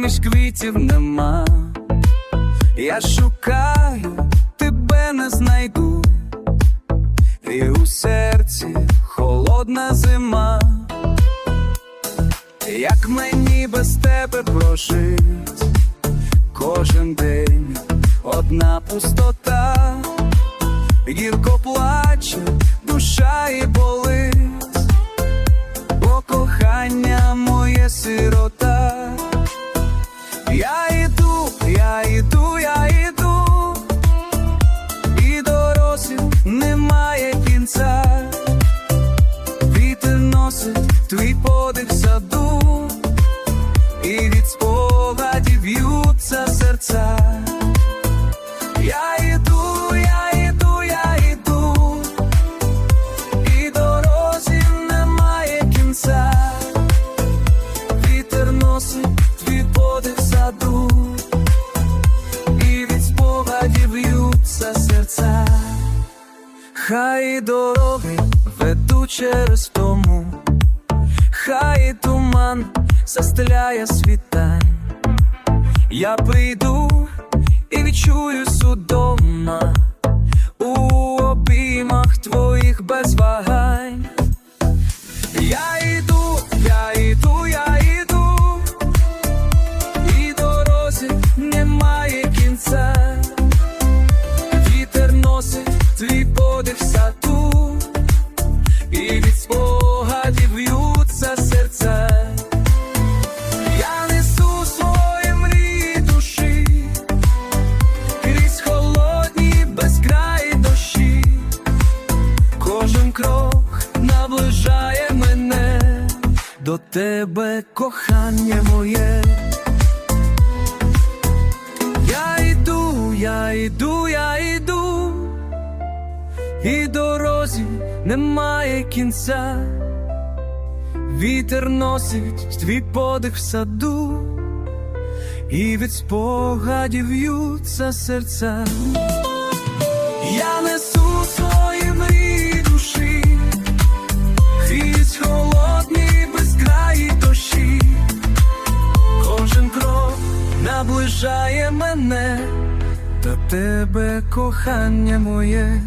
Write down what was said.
квітів нема. Я шукаю, тебе не знайду, і у серці холодна зима. Як мені без тебе прожить кожен день одна пустота, гірко плаче, душа і болить, твій подих в саду, і від спогадів б'ються серця. Я іду, я іду, я іду, і дорозі немає кінця. Вітер носить твій подих в саду, і від спогадів б'ються серця. Хай дороги ведуть через тому, хай туман застеляє світань. Я прийду і відчую судома до тебе, кохання моє. Я йду, я йду, я йду, і дорозі немає кінця. Вітер носить твій подих в саду, і від спогадів в'ються серця. Я наближає мене та тебе, кохання моє.